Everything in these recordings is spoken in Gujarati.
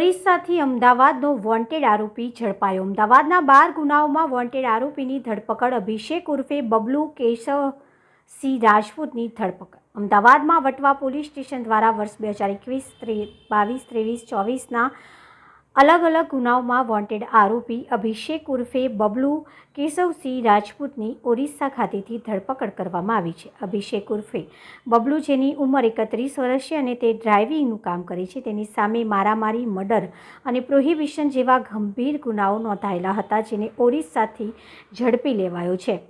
ઓરિસ્સાથી અમદાવાદનો વોન્ટેડ આરોપી ઝડપાયો. અમદાવાદના બાર ગુનાઓમાં વોન્ટેડ આરોપીની ધરપકડ અભિષેક ઉર્ફે બબલુ કેશવ સિંહ રાજપૂતની ધરપકડ. અમદાવાદમાં વટવા પોલીસ સ્ટેશન દ્વારા વર્ષ બે હજાર એકવીસ બાવીસ, ત્રેવીસ, ચોવીસના અલગ અલગ ગુનાઓમાં વોન્ટેડ આરોપી અભિષેક ઉર્ફે બબલુ કેશવસિંહ રાજપૂતની ઓરિસ્સા ખાતેથી ધરપકડ કરવામાં આવી છે. અભિષેક ઉર્ફે બબલુ જેની ઉંમર એકત્રીસ વર્ષ છે અને તે ડ્રાઇવિંગનું કામ કરે છે. તેની સામે મારામારી, મર્ડર અને પ્રોહિબિશન જેવા ગંભીર ગુનાઓ નોંધાયેલા હતા, જેને ઓરિસ્સાથી ઝડપી લેવાયો છે.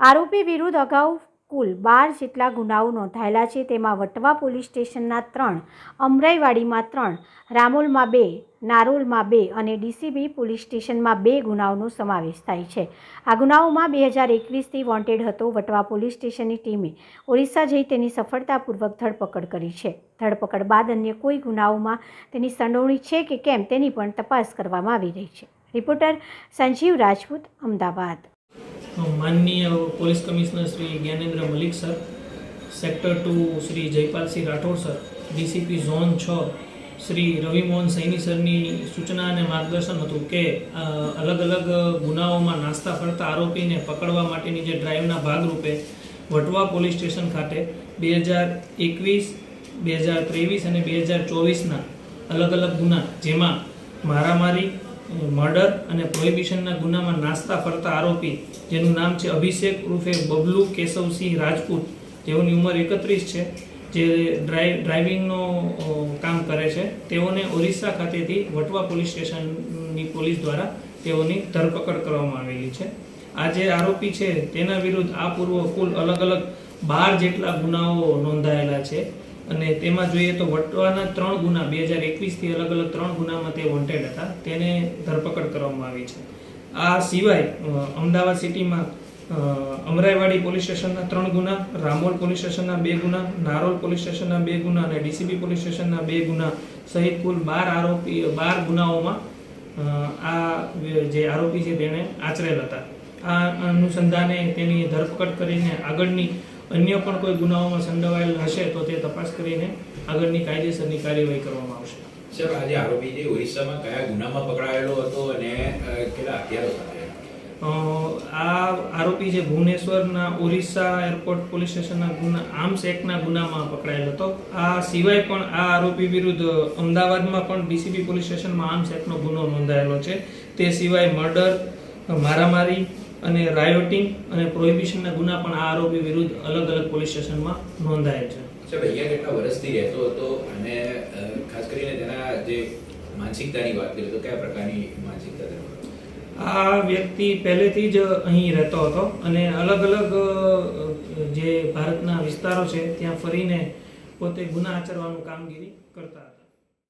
આરોપી વિરુદ્ધ અગાઉ કુલ બાર જેટલા ગુનાઓ નોંધાયેલા છે, તેમાં વટવા પોલીસ સ્ટેશનના ત્રણ, અમરાઈવાડીમાં ત્રણ, રામોલમાં બે, નારોલમાં બે અને ડીસીબી પોલીસ સ્ટેશનમાં બે ગુનાઓનો સમાવેશ થાય છે. આ ગુનાઓમાં બે હજાર એકવીસથી વોન્ટેડ હતો વટવા પોલીસ સ્ટેશનની ટીમે ઓરિસ્સા જઈ તેની સફળતાપૂર્વક ધરપકડ કરી છે. ધરપકડ બાદ અન્ય કોઈ ગુનાઓમાં તેની સંડોવણી છે કે કેમ તેની પણ તપાસ કરવામાં આવી રહી છે. રિપોર્ટર સંજીવ રાજપૂત, અમદાવાદ. માનનીય police commissioner Shri Gyanendra Malik sir, sector two Shri Jaypalsinh Rathod sir, DCP zone છ, શ્રી રવિમોહન સૈની સરની સૂચના અને માર્ગદર્શન હતું કે અલગ અલગ ગુનાઓમાં નાસ્તા ફરતા આરોપીને પકડવા માટેની જે ડ્રાઈવના ભાગરૂપે વટવા પોલીસ સ્ટેશન ખાતે બે હજાર એકવીસ, બે હજાર ત્રેવીસ અને બે હજાર ચોવીસના અલગ અલગ ગુના, જેમાં મારામારી મર્ડર અને પ્રોહિબિશનના ગુનામાં નાસ્તા ફરતા આરોપી, જેનું નામ છે અભિષેક ઉર્ફે બબલુ કેશવસિંહ રાજપૂત. જેઓની ઉંમર એકત્રીસ છે, જે ડ્રાઈવ ડ્રાઇવિંગનો કામ કરે છે. તેઓને ઓરિસ્સા ખાતેથી વટવા પોલીસ સ્ટેશનની પોલીસ દ્વારા તેઓની ધરપકડ કરવામાં આવેલી છે. આ જે આરોપી છે, તેના વિરુદ્ધ આ પૂર્વ કુલ અલગ અલગ બાર જેટલા ગુનાઓ નોંધાયેલા છે. અને તેમાં જોઈએ તો વટવાના ત્રણ ગુના, બે હજાર એકવીસથી અલગ અલગ ત્રણ ગુનામાં તે વોન્ટેડ હતા. તેને ધરપકડ કરવામાં આવી છે. આ સિવાય અમદાવાદ સિટીમાં અમરાઈવાડી પોલીસ સ્ટેશનના ત્રણ ગુના, રામોલ પોલીસ સ્ટેશનના બે ગુના, નારોલ પોલીસ સ્ટેશનના બે ગુના અને ડીસીબી પોલીસ સ્ટેશનના બે ગુના સહિત કુલ બાર આરોપી, બાર ગુનાઓમાં આ જે આરોપી છે તેણે આચરેલ હતા. આ અનુસંધાને તેની ધરપકડ કરીને આગળની અન્ય પણ કોઈ ગુનાઓમાં સંડોવાયેલ હશે તો તે તપાસ કરીને આગળની કાયદેસરની કાર્યવાહી કરવામાં આવશે. સર આજે આરોપી જે ઓરિસ્સામાં કયા ગુનામાં પકડાયેલો હતો અને કેટલા હથિયારો સાથે? આ આરોપી જે ભુવનેશ્વરના ઓરિસ્સા એરપોર્ટ પોલીસ સ્ટેશનના ગુના આર્મ્સ એક્ટના ગુનામાં પકડાયેલો હતો. આ સિવાય પણ આ આરોપી વિરુદ્ધ અમદાવાદમાં પણ ડીસીબી પોલીસ સ્ટેશનમાં આર્મ્સ એક્ટનો ગુનો નોંધાયેલો છે. તે સિવાય મર્ડર મારામારી અને રાયોટિંગ અને પ્રોહિબિશનના ગુના પણ આ આરોપી વિરુદ્ધ અલગ અલગ પોલીસ સ્ટેશનમાં નોંધાયેલ છે સાહેબ અહીંયા કેટલા વર્ષથી રહેતો હતો અને ખાસ કરીને તેના જે માનસિકતાની વાત કરીએ તો કયા પ્રકારની માનસિકતા? આ વ્યક્તિ પહેલેથી જ અહીં રહેતો હતો અને અલગ અલગ જે ભારતના વિસ્તારો છે ત્યાં ફરીને પોતે ગુના આચરવાનું કામગીરી કરતા હતા